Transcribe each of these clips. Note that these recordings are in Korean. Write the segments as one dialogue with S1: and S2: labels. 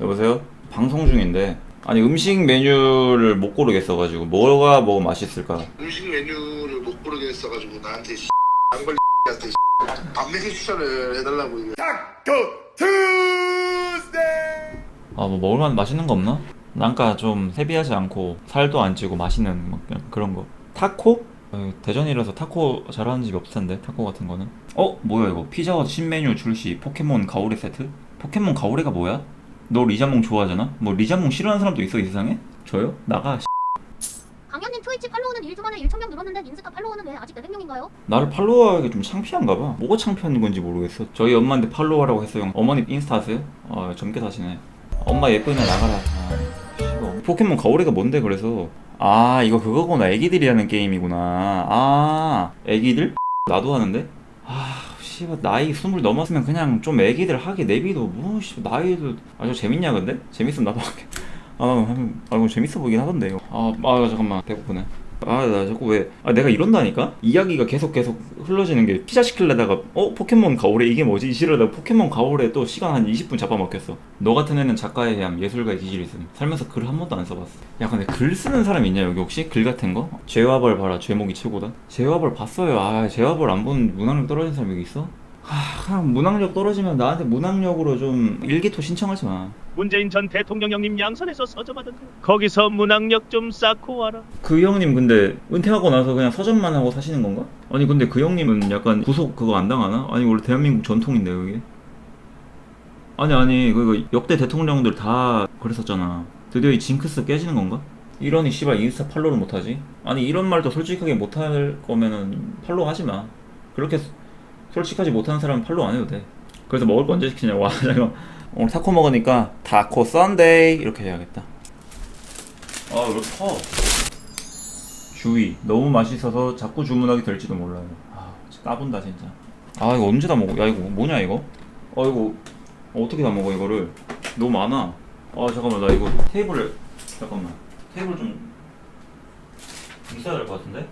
S1: 여보세요? 방송 중인데 아니 음식 메뉴를 못 고르겠어가지고 뭐가 뭐 맛있을까?
S2: 음식 메뉴를 못 고르겠어가지고 나한테 씨, 안 걸리한테 밤메시 추천을 해달라고 이게.
S1: 아뭐 먹을만 맛있는 거 없나? 난가 좀 헤비하지 않고 살도 안 찌고 맛있는 뭐 그냥 그런 거 타코? 어, 대전이라서 타코 잘하는 집이 없을 텐데 타코 같은 거는 어? 뭐야 이거 피자헛 신메뉴 출시 포켓몬 가오리 세트? 포켓몬 가오리가 뭐야? 너 리자몽 좋아하잖아? 뭐 리자몽 싫어하는 사람도 있어 이 세상에? 저요? 나가
S3: 강현님 트위치 팔로우는 1주 만에 1,000명 늘었는데 인스타 팔로우는 왜 아직 400명인가요?
S1: 나를 팔로우하기 좀 창피한가 봐. 뭐가 창피한 건지 모르겠어. 저희 엄마한테 팔로우하라고 했어요. 어머니 인스타 하세요? 아, 젊게 사시네. 엄마 예쁘냐 나가라. 아, 싫어. 포켓몬 가오리가 뭔데 그래서? 아, 이거 그거구나. 애기들이 하는 게임이구나. 아, 애기들? 나도 하는데? 아, 씨발 나이 스물 넘었으면 그냥 좀 애기들 하게 내비도 뭐, 씨, 나이도 아주 재밌냐 근데? 재밌으면 나도 할게. 아, 한- 아, 이거 재밌어 보이긴 하던데. 이거. 아, 아, 잠깐만. 배고프네. 아, 나 자꾸 왜, 아, 내가 이런다니까? 이야기가 계속 계속 흘러지는 게 피자 시킬래다가, 어, 포켓몬 가오레 이게 뭐지? 이시려다가 포켓몬 가오레 또 시간 한 20분 잡아먹혔어. 너 같은 애는 작가에 대한 예술가의 기질이 있음. 살면서 글 한 번도 안 써봤어. 야, 근데 글 쓰는 사람 있냐, 여기 혹시? 글 같은 거? 제와벌 봐라, 제목이 최고다. 제와벌 봤어요. 아, 제와벌 안 본 문학력 떨어진 사람 여기 있어? 아, 그냥 문학력 떨어지면 나한테 문학력으로 좀 일기토 신청하지 마.
S4: 문재인 전 대통령 형님 양선에서 서점하던데 거기서 문학력 좀 쌓고 와라
S1: 그 형님 근데 은퇴하고 나서 그냥 서점만 하고 사시는 건가? 아니 근데 그 형님은 약간 구속 그거 안 당하나? 아니 원래 대한민국 전통인데 그게? 아니 아니 그거 역대 대통령들 다 그랬었잖아 드디어 이 징크스 깨지는 건가? 이러니 씨발 인스타 팔로우를 못하지? 아니 이런 말도 솔직하게 못할 거면은 팔로우 하지 마 그렇게 솔직하지 못하는 사람은 팔로우 안 해도 돼. 그래서 먹을 거 언제 시키냐고 와 잠깐 오늘 타코 먹으니까 타코 썬데이 이렇게 해야겠다. 아 왜 이렇게 커? 주의. 너무 맛있어서 자꾸 주문하게 될지도 몰라요. 아 진짜 까분다 진짜. 아 이거 언제 다 먹어? 야 이거 뭐냐 이거? 아 이거 어떻게 다 먹어 이거를? 너무 많아. 아 잠깐만 나 이거 테이블에 잠깐만. 테이블 좀 있어야 될 것 같은데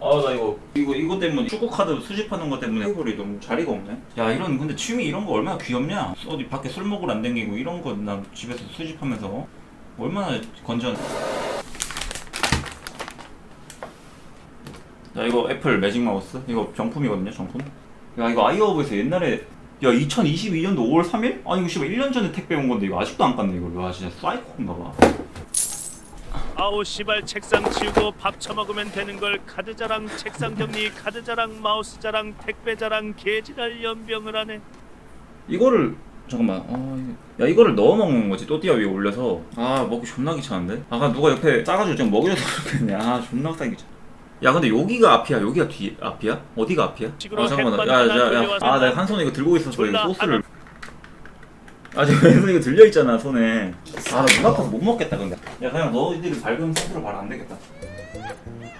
S1: 아나 이거 이거 이거 때문에 축구 카드 수집하는 것 때문에 테이블이 너무 자리가 없네. 야 이런 근데 취미 이런 거 얼마나 귀엽냐? 어디 밖에 술 먹으러 안 댕기고 이런 거 난 집에서 수집하면서 얼마나 건전. 야 이거 애플 매직 마우스? 이거 정품이거든요 정품. 야 이거 아이어브에서 옛날에 야 2022년도 5월 3일? 아니 이거 씨발 1년 전에 택배 온 건데 이거 아직도 안 깠네 이거. 와 진짜 사이코인가 봐
S4: 아우 씨발 책상 치우고 밥 처먹으면 되는 걸 카드 자랑 책상 정리 카드 자랑 마우스 자랑 택배 자랑 개지랄 연병을 하네.
S1: 이거를 잠깐만 아, 야 이거를 넣어 먹는 거지 또띠아 위에 올려서. 아 먹기 존나 귀찮은데? 아까 누가 옆에 싸가지고 좀 먹여서 그렇겠네. 아 존나 싸기 귀찮아 야 근데 여기가 앞이야? 여기가 뒤 앞이야? 어디가 앞이야? 아 잠깐만.
S4: 햇반 하나
S1: 야야야.
S4: 돌려와서
S1: 아 내가 한 손에 이거 들고 있어서 이거 소스를 아 지금 왼손 이거 들려 있잖아 손에. 아나 눈 아파서 못 먹겠다 근데. 야 그냥 너희들이 밝은 상태로 바로 안 되겠다.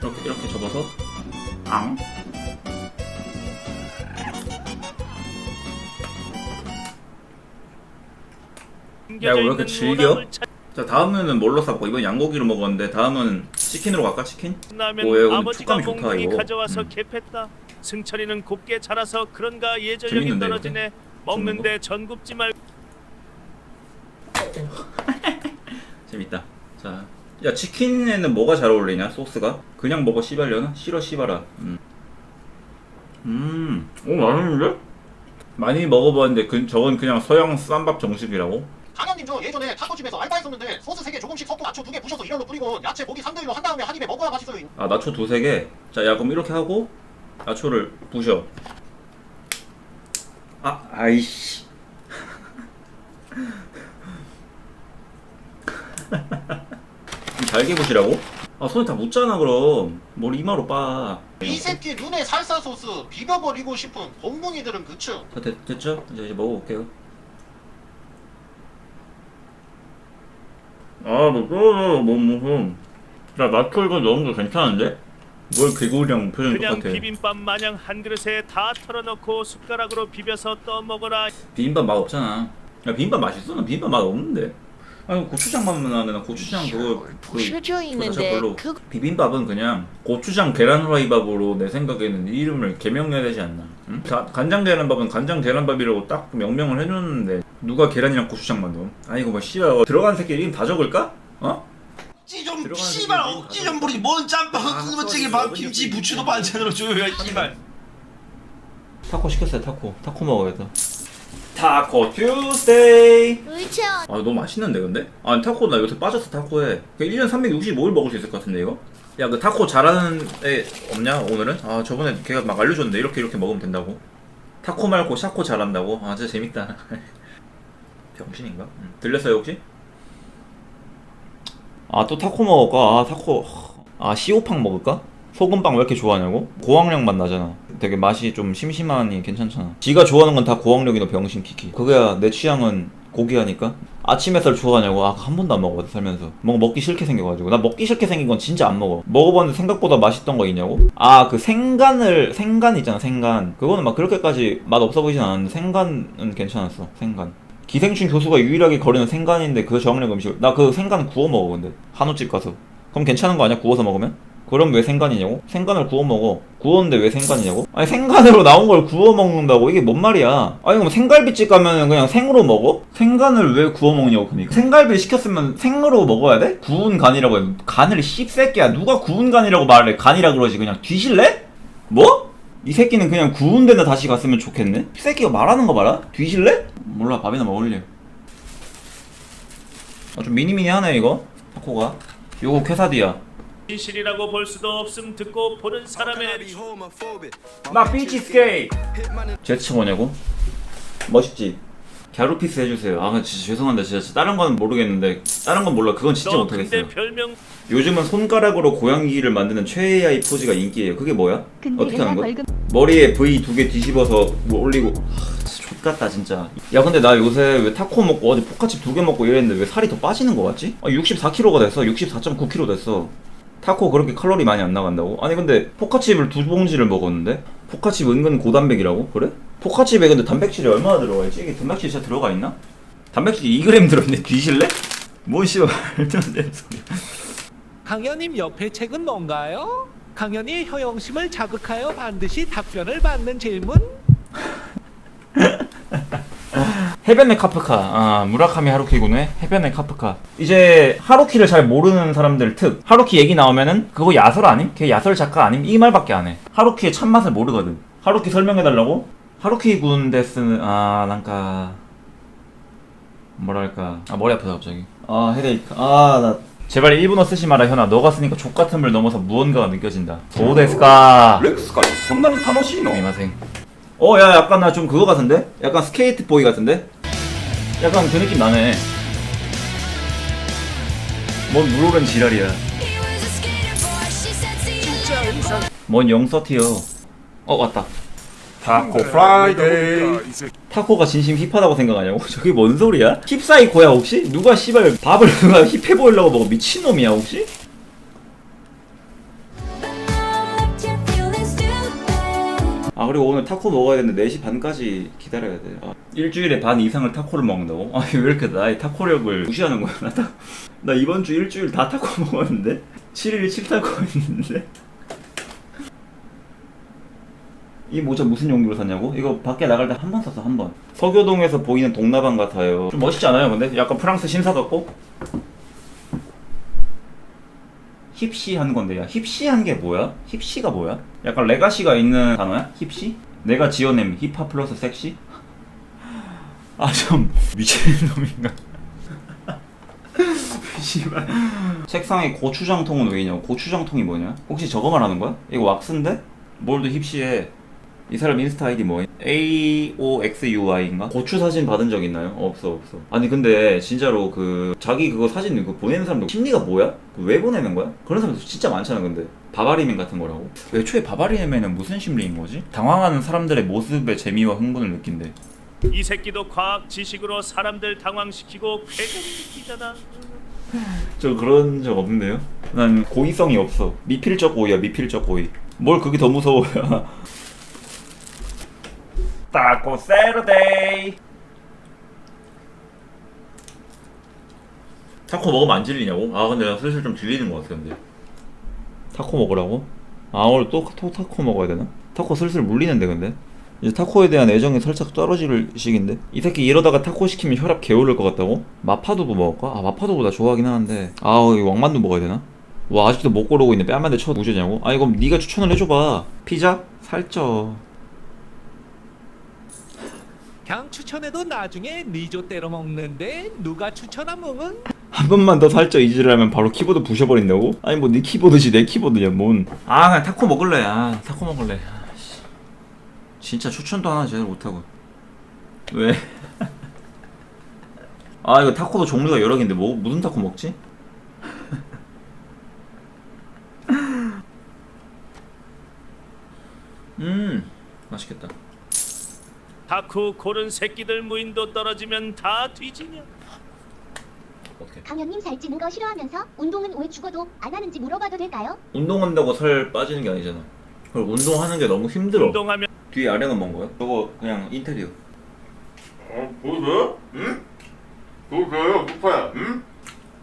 S1: 이렇게 이렇게 접어서? 앙. 야, 왜 이렇게 즐겨? 자 다음은 뭘로 싸고? 이번 양고기로 먹었는데 다음은 치킨으로 갈까 치킨? 오, 야,
S4: 아버지가
S1: 촉감이 좋다,
S4: 몽둥이
S1: 이거.
S4: 가져와서
S1: 음.
S4: 개팼다. 승철이는 곱게 자라서 그런가 예절력이
S1: 재밌는데,
S4: 떨어지네. 먹는데 전 굽지 말고
S1: 재밌다. 자, 야 치킨에는 뭐가 잘 어울리냐? 소스가? 그냥 먹어 씨발려나? 싫어 씨발아. 음. 음, 오 맛있는데? 많이 먹어봤는데 그, 저건 그냥 서양 쌈밥 정식이라고?
S5: 강현님 저 예전에 타코집에서 알바했었는데 소스 3개 조금씩 섞고 나초 2개 부셔서 이걸로 뿌리고 야채 고기 3대1로 한 다음에 한 입에 먹어야 맛있어요
S1: 아 나초 두세 개. 자, 야 그럼 이렇게 하고 나초를 부셔. 아, 아이씨. 잘게 부시라고? 아 손에 다 묻잖아 그럼. 뭘 이마로 빠.
S5: 이 새끼 눈에 살사 소스 비벼버리고 싶은 곰붕이들은 그쵸
S1: 자, 됐, 됐죠? 이제, 이제 먹어볼게요. 아, 뭐, 뭐, 뭐, 무슨. 야, 나초 이거 넣은 거 괜찮은데? 뭘 개구리랑 표정
S4: 그냥
S1: 똑같아.
S4: 비빔밥 마냥 한 그릇에 다 털어넣고 숟가락으로 비벼서 떠먹어라
S1: 비빔밥 맛 없잖아. 야, 비빔밥 맛있어? 나 비빔밥 맛 없는데. 아니, 고추장 맛만 나는데, 나 고추장 그거. 그,
S6: 수저
S1: 그거
S6: 있는데
S1: 별로.
S6: 그
S1: 비빔밥은 그냥 고추장 계란 후라이밥으로 내 생각에는 이름을 개명해야 되지 않나? 응? 가- 간장 계란밥은 간장 계란밥이라고 딱 명명을 해줬는데 누가 계란이랑 고추장 만듦? 아니 이거 뭐 씨발 들어간 새끼 이름 다 적을까? 어?
S6: 찌좀
S1: 들어가는
S6: 씨발 억지 좀 부리지 뭔 짬뽕
S1: 아,
S6: 찌개
S1: 소리
S6: 밥
S1: 먹은
S6: 김치. 부추도 반찬으로 줘요 씨발
S1: 타코 시켰어요 타코 타코 먹어야겠다 타코 튜스데이
S3: 의채원
S1: 아 너무 맛있는데 근데? 아 타코 나 요새 빠졌어 타코에 1년 365일 먹을 수 있을 것 같은데 이거? 야 그 타코 잘하는 애 없냐 오늘은? 아 저번에 걔가 막 알려줬는데 이렇게 이렇게 먹으면 된다고 타코 말고 샤코 잘한다고? 아 진짜 재밌다 병신인가? 응. 들렸어요 혹시? 아 또 타코 먹을까? 아 타코 아 시오팡 먹을까? 소금빵 왜 이렇게 좋아하냐고? 고학력 맛 나잖아. 되게 맛이 좀 심심하니 괜찮잖아. 지가 좋아하는 건 다 고학력이너 병신 키키. 그거야 내 취향은 고기 하니까. 아침 햇살 좋아하냐고? 아 한 번도 안 먹어봤어 살면서. 뭔가 먹기 싫게 생겨가지고. 나 먹기 싫게 생긴 건 진짜 안 먹어. 먹어봤는데 생각보다 맛있던 거 있냐고? 아 그 생간을 생간 있잖아 생간. 그거는 막 그렇게까지 맛 없어 보이진 않았는데 생간은 괜찮았어 생간. 기생충 교수가 유일하게 거리는 생간인데 그 저학력 음식 나 그 생간 구워 먹어 근데. 한우집 가서. 그럼 괜찮은 거 아니야 구워서 먹으면? 그럼 왜 생간이냐고? 생간을 구워 먹어. 구웠는데 왜 생간이냐고? 아니 생간으로 나온 걸 구워 먹는다고 이게 뭔 말이야? 아니 그럼 생갈비집 가면은 그냥 생으로 먹어? 생간을 왜 구워 먹냐고 그러니까. 생갈비 시켰으면 생으로 먹어야 돼? 구운 간이라고 해. 간을 씹새끼야. 누가 구운 간이라고 말해? 간이라 그러지 그냥 뒤질래? 뭐? 이 새끼는 그냥 구운 데나 다시 갔으면 좋겠네? 이 새끼가 말하는 거 봐라? 뒤질래? 몰라 밥이나 먹을래. 아, 좀 미니미니하네 이거 타코가. 요거 퀘사디야.
S4: 진실이라고 볼 수도 없음 듣고 보는 사람의
S1: 나 비치 스케이 제치 뭐냐고? 멋있지? 갸루피스 해주세요 아 진짜 죄송한데 진짜 다른 건 모르겠는데 다른 건 몰라 그건 진짜
S4: 너
S1: 못하겠어요
S4: 별명
S1: 요즘은 손가락으로 고양이를 만드는 최AI 포즈가 인기예요 그게 뭐야?
S7: 근데
S1: 어떻게 하는 거야?
S7: 벌금
S1: 머리에 V 두 개 뒤집어서 뭐 올리고 하, 진짜 X같다 진짜 야 근데 나 요새 왜 타코 먹고 어제 포카칩 두 개 먹고 이랬는데 왜 살이 더 빠지는 거 같지? 아 64kg가 됐어 64.9kg 됐어 타코 그렇게 칼로리 많이 안 나간다고? 아니 근데 포카칩을 두 봉지를 먹었는데 포카칩 은근 고단백이라고? 그래? 포카칩에 근데 단백질이 얼마나 들어가 있지? 이게 단백질 진짜 들어가 있나? 단백질 2g 들었네 뒤질래? 뭔 씨발 말도 안 되는 소리야
S8: 강연님 옆에 책은 뭔가요? 강연이 효용심을 자극하여 반드시 답변을 받는 질문?
S1: 해변의 카프카. 아 무라카미 하루키군의 해변의 카프카. 이제 하루키를 잘 모르는 사람들 특 하루키 얘기 나오면은 그거 야설 아님? 걔 야설 작가 아님? 이 말밖에 안해. 하루키의 참맛을 모르거든. 하루키 설명해달라고? 하루키 군 데스는 아 난까 뭐랄까. 아 머리 아프다 갑자기. 아 헤데이크. 아나. 제발 일본어 쓰지 마라 현아. 너가 쓰니까 족같은 물 넘어서 무언가가 느껴진다. 도데스까
S6: 렉스가 겁나는 타노시노.
S1: 이마생. 어, 야, 약간 나 좀 그거 같은데? 약간 스케이트 보이 같은데? 약간 그 느낌 나네. 뭔 물오른 지랄이야. 뭔 영서티요. 어, 왔다.
S6: 타코 프라이데이
S1: 타코가 진심 힙하다고 생각하냐고? 저게 뭔 소리야? 힙사이코야 혹시? 누가 씨발 밥을 누가 힙해 보이려고 먹어 미친놈이야 혹시? 아 그리고 오늘 타코 먹어야 되는데 4시 반까지 기다려야 돼 아, 일주일에 반 이상을 타코를 먹는다고? 아니 왜 이렇게 나의 타코력을 무시하는 거야 나, 타, 나 이번 주 일주일 다 타코 먹었는데? 7일 7타코 했는데? 이 모자 무슨 용도로 샀냐고? 이거 밖에 나갈 때 한 번 샀어 한 번 서교동에서 보이는 동나방 같아요 좀 멋있지 않아요 근데? 약간 프랑스 신사 같고? 힙시한 건데 야 힙시한 게 뭐야? 힙시가 뭐야? 약간 레가시가 있는 단어야? 힙시? 내가 지어낸 힙합 플러스 섹시? 아 좀 미친놈인가 씨발 책상에 고추장통은 왜 있냐고 고추장통이 뭐냐? 혹시 저거 말하는 거야? 이거 왁스인데? 뭘도 힙시해 이 사람 인스타 아이디 뭐야? AOXUI인가? 고추 사진 받은 적 있나요? 없어 없어 아니 근데 진짜로 그 자기 그거 사진 그 보내는 사람도 심리가 뭐야? 그왜 보내는 거야? 그런 사람 진짜 많잖아 근데 바바리맨 같은 거라고 애초에 바바리맨은 무슨 심리인 거지? 당황하는 사람들의 모습에 재미와 흥분을 느낀대
S4: 이 새끼도 과학 지식으로 사람들 당황시키고 쾌감시키잖아
S1: 저 그런 적 없는데요? 난 고의성이 없어 미필적 고의야 미필적 고의 뭘 그게 더 무서워요 타코 세러데이 타코 먹으면 안 질리냐고? 아 근데 나 슬슬 좀 질리는 것 같아 근데 타코 먹으라고? 아 오늘 또, 또 타코 먹어야 되나? 타코 슬슬 물리는데 근데? 이제 타코에 대한 애정이 살짝 떨어질 시기인데 이 새끼 이러다가 타코 시키면 혈압 개오를 것 같다고? 마파두부 먹을까? 아 마파두부 나 좋아하긴 하는데 아 이거 왕만두 먹어야 되나? 와 아직도 못 고르고 있네 뺨한대 쳐 우주냐고? 아 이거 네가 추천을 해줘봐 피자? 살쪄
S8: 그냥 추천해도 나중에 니조 때려 먹는데 누가 추천하면
S1: 한 번만 더 살쪄 이지라면 바로 키보드 부셔버린다고? 아니 뭐 네 키보드지 내 키보드냐 뭔 아 그냥 타코 먹을래 아 타코 먹을래 아, 씨. 진짜 추천도 하나 제대로 못하고 왜? 아 이거 타코도 종류가 여러 개인데 뭐 무슨 타코 먹지? 음 맛있겠다
S4: 다쿠 고른 새끼들 무인도 떨어지면 다 뒤지냐
S1: 오케이
S3: 강현님 살찌는 거 싫어하면서 운동은 왜 죽어도 안 하는지 물어봐도 될까요?
S1: 운동한다고 살 빠지는 게 아니잖아 그럼 운동하는 게 너무 힘들어
S4: 운동하면
S1: 뒤에 아래는 뭔 거야? 저거 그냥 인테리어.
S2: 어 보여줘요? 응? 보여줘요 누파야 응?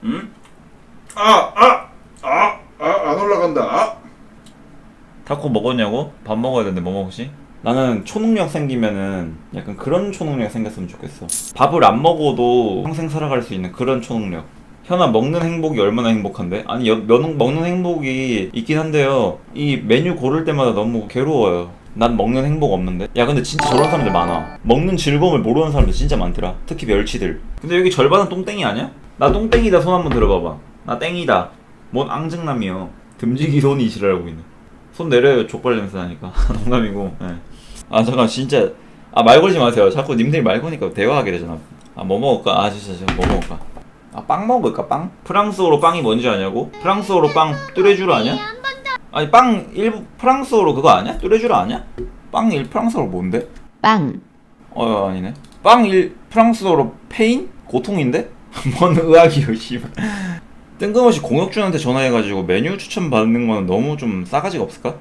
S1: 응?
S2: 아 아 아 아 안 올라간다 아.
S1: 타코 먹었냐고? 밥 먹어야 되는데 뭐 먹지? 나는 초능력 생기면은 약간 그런 초능력 생겼으면 좋겠어. 밥을 안 먹어도 평생 살아갈 수 있는 그런 초능력. 현아 먹는 행복이 얼마나 행복한데? 아니 여, 면, 먹는 행복이 있긴 한데요. 이 메뉴 고를 때마다 너무 괴로워요. 난 먹는 행복 없는데? 야 근데 진짜 저런 사람들 많아. 먹는 즐거움을 모르는 사람들 진짜 많더라. 특히 멸치들. 근데 여기 절반은 똥땡이 아니야? 나 똥땡이다 손 한번 들어봐봐. 나 땡이다. 뭔 앙증남이요. 듬직이 손이 지랄하고 있네. 손 내려요 족발 냄새 나니까 농담이고 예. 아 잠깐 진짜 아 말 걸지 마세요 자꾸 님들이 말 거니까 대화하게 되잖아 아 뭐 먹을까 아 진짜 진짜 뭐 먹을까 아 빵 먹을까 빵? 프랑스어로 빵이 뭔지 아냐고? 프랑스어로 빵 뚜레쥬르 아냐? 아니 빵 일부 프랑스어로 그거 아냐? 뚜레쥬르 아냐? 빵 일 프랑스어로 뭔데?
S7: 빵,
S1: 어 아니네 빵 일 프랑스어로 페인? 고통인데? 뭔 의학이요 씨발 뜬금없이 공혁준한테 전화해가지고 메뉴 추천 받는 거는 너무 좀 싸가지가 없을까?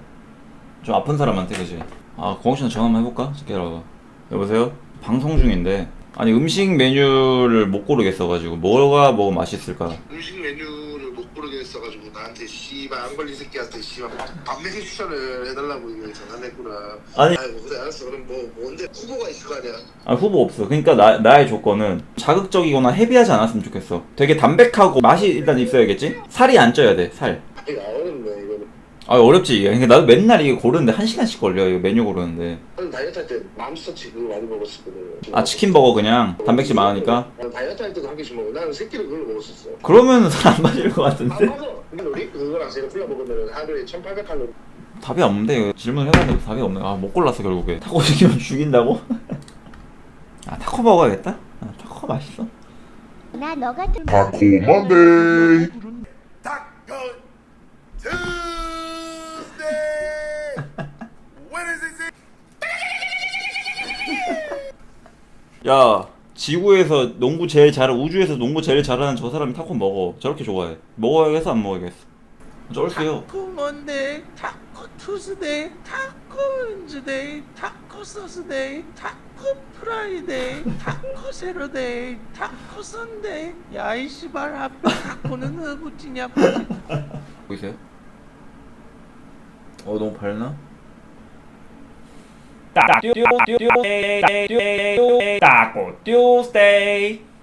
S1: 좀 아픈 사람한테 그지? 아 공혁준한테 전화 한번 해볼까? 기다려봐 여보세요? 방송 중인데. 아니 음식 메뉴를 못 고르겠어가지고 뭐가 뭐 맛있을까?
S2: 음식 메뉴를 못 고르겠어가지고 나한테 씨발 안 걸린 새끼한테 씨발 밤새기 추천을 해달라고 이거 전화했구나.
S1: 아니.
S2: 아이고 그래 알았어. 그럼 뭐 뭔데? 후보가 있을 거 아니야?
S1: 아 후보 없어. 그러니까 나, 나의 조건은 자극적이거나 헤비하지 않았으면 좋겠어. 되게 담백하고 맛이 일단 있어야겠지? 살이 안 쪄야 돼살.
S2: 이거 어렵네 이거는
S1: 아 어렵지. 이게 그러니까 나도 맨날 이거 고르는데 한 시간씩 걸려 이거 메뉴 고르는데.
S2: 나는 다이어트 할 때 맘스터치 그거 많이 먹었었거든.
S1: 아 치킨 버거 그냥? 단백질 많으니까?
S2: 나는 다이어트 할 때도 한 개씩 먹고 나는 새끼를 그걸로 먹었었어.
S1: 그러면 살 안 빠질 것
S2: 아
S1: 같은데.
S2: 맞아. 근데 우리 그거랑 제가 콜라 먹으면 하루에 1800 칼로리.
S1: 답이 없는데 이거 질문 해봤는데 답이 없네. 아못 골랐어 결국에. 타코 시키면 죽인다고? 아 타코 먹어야겠다? 아, 타코 맛있어?
S3: 나 너 같은
S2: 다코 먼데이
S1: 야 지구에서 농구 제일 잘 우주에서 농구 제일 잘하는 저 사람이 타코 먹어 저렇게 좋아해 먹어야겠어 안 먹어야겠어 쩔수요
S9: 타코 먼데이, 타코 투스데이, 타코 wednes데이, 타코 서스데이, 타코 프라이데이, 타코 세러데이, 타코 선데이. 야이 씨발 앞에 타코는 허구찌냐
S1: 보이세요? 어 너무 밝나? 타코 튜스데이